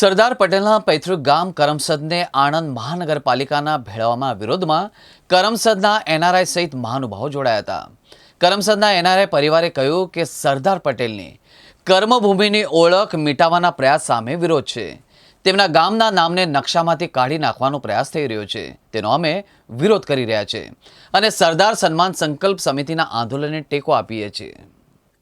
સરદાર પટેલના પૈતૃક ગામ કરમસદને આણંદ મહાનગરપાલિકાના ભેળવામાં વિરોધમાં કરમસદના એનઆરઆઈ સહિત મહાનુભાવો જોડાયા હતા. કરમસદના એનઆરઆઈ પરિવારે કહ્યું કે સરદાર પટેલની કર્મભૂમિની ઓળખ મિટાવવાના પ્રયાસ સામે વિરોધ છે. તેમના ગામના નામને નકશામાંથી કાઢી નાખવાનો પ્રયાસ થઈ રહ્યો છે. તેનો અમે વિરોધ કરી રહ્યા છે અને સરદાર સન્માન સંકલ્પ સમિતિના આંદોલનને ટેકો આપીએ છીએ.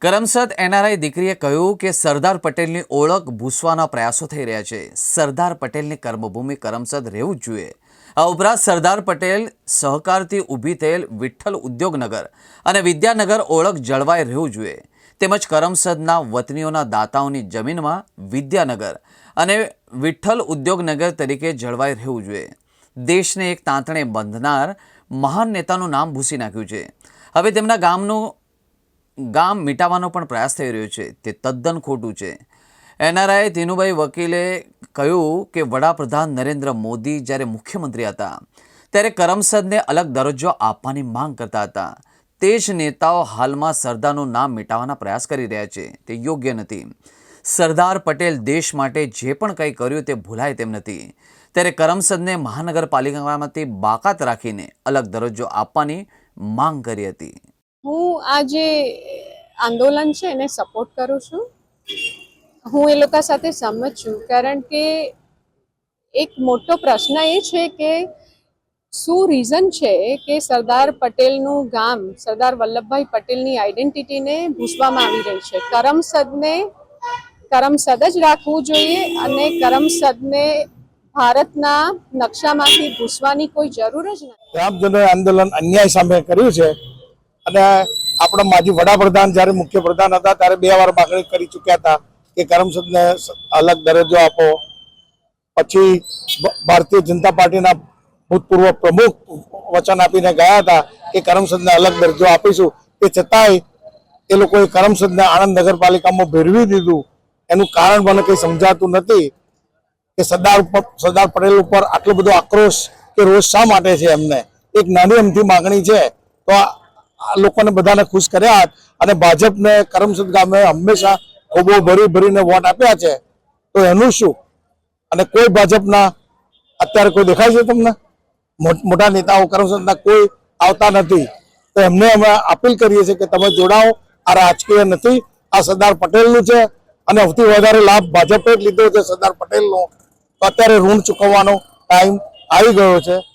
કરમસદ એનઆરઆઈ દીકરીએ કહ્યું કે સરદાર પટેલની ઓળખ ભૂસવાના પ્રયાસો થઈ રહ્યા છે. સરદાર પટેલની કર્મભૂમિ કરમસદ રહેવું જ જોઈએ. આ ઉપરાંત સરદાર પટેલ સહકારથી ઊભી થયેલ વિઠ્ઠલ ઉદ્યોગનગર અને વિદ્યાનગર ઓળખ જળવાઈ રહેવું જોઈએ. તેમજ કરમસદના વતનીઓના દાતાઓની જમીનમાં વિદ્યાનગર અને વિઠ્ઠલ ઉદ્યોગનગર તરીકે જળવાઈ રહેવું જોઈએ. દેશને એક તાંતણે બંધનાર મહાન નેતાનું નામ ભૂસી નાખ્યું છે. હવે તેમના ગામનું ગામ મિટાવવાનો પણ પ્રયાસ થઈ રહ્યો છે. તે તદ્દન ખોટું છે. એનઆરઆઈ ધીનુભાઈ વકીલે કહ્યું કે વડાપ્રધાન નરેન્દ્ર મોદી જ્યારે મુખ્યમંત્રી હતા, ત્યારે કરમસદને અલગ દરજ્જો આપવાની માંગ કરતા હતા. તે જ નેતાઓ હાલમાં સરદારનું નામ મિટાવવાના પ્રયાસ કરી રહ્યા છે. તે યોગ્ય નથી. સરદાર પટેલ દેશ માટે જે પણ કંઈ કર્યું તે ભૂલાય તેમ નથી. ત્યારે કરમસદને મહાનગરપાલિકામાંથી બાકાત રાખીને અલગ દરજ્જો આપવાની માંગ કરી હતી. હું આ જે આંદોલન છે એને સપોર્ટ કરું છું. હું એ લોકો સાથે સંમત છું, કારણ કે એક મોટો પ્રશ્ન એ છે કે શું રીઝન છે કે સરદાર પટેલનું ગામ, સરદાર વલ્લભભાઈ પટેલની આઈડેન્ટિટીને ભૂસવામાં આવી રહી છે? કરમસદને, કરમસદ જ રાખવું જોઈએ અને કરમસદને ભારતના નકશામાંથી ભૂસવાની કોઈ જરૂર જ નથી. ગ્રામજનોએ આંદોલન અન્યાય સામે કર્યું છે. અને આપણા માજી વડાપ્રધાન જ્યારે મુખ્યપ્રધાન હતા, ત્યારે બે વાર માગણી કરી ચૂક્યા હતા કે કરમસદને અલગ દરજ્જો આપો. પછી ભારતીય જનતા પાર્ટીના ભૂતપૂર્વ પ્રમુખ વચન આપીને ગયા હતા કે કરમસદને અલગ દરજ્જો આપીશું. તે છતાંય એ લોકોએ કરમસદને આણંદ નગરપાલિકામાં ભેરવી દીધું. એનું કારણ મને કંઈ સમજાતું નથી કે સરદાર ઉપર, સરદાર પટેલ ઉપર આટલો બધો આક્રોશ કે રોષ શા માટે છે એમને? એક નાની અમથી માગણી છે. તો લોકોને બધાને ખુશ કર્યા અને ભાજપને કરમસદ ગામે હંમેશા ખોબો ભરી ભરીને વોટ આપ્યા છે. તો એનું શું? અને કોઈ ભાજપના અત્યારે કોઈ દેખાય છે તમને? મોટ- નેતાઓ કરમસદના કોઈ આવતા નથી. તો એમને અમે અપીલ કરીએ છીએ કે તમે જોડાઓ. આ રાજકીય નથી. આ સરદાર પટેલનું છે અને સૌથી વધારે લાભ ભાજપે લીધો છે સરદાર પટેલનો. તો અત્યારે ઋણ ચૂકવવાનો ટાઈમ આવી ગયો છે.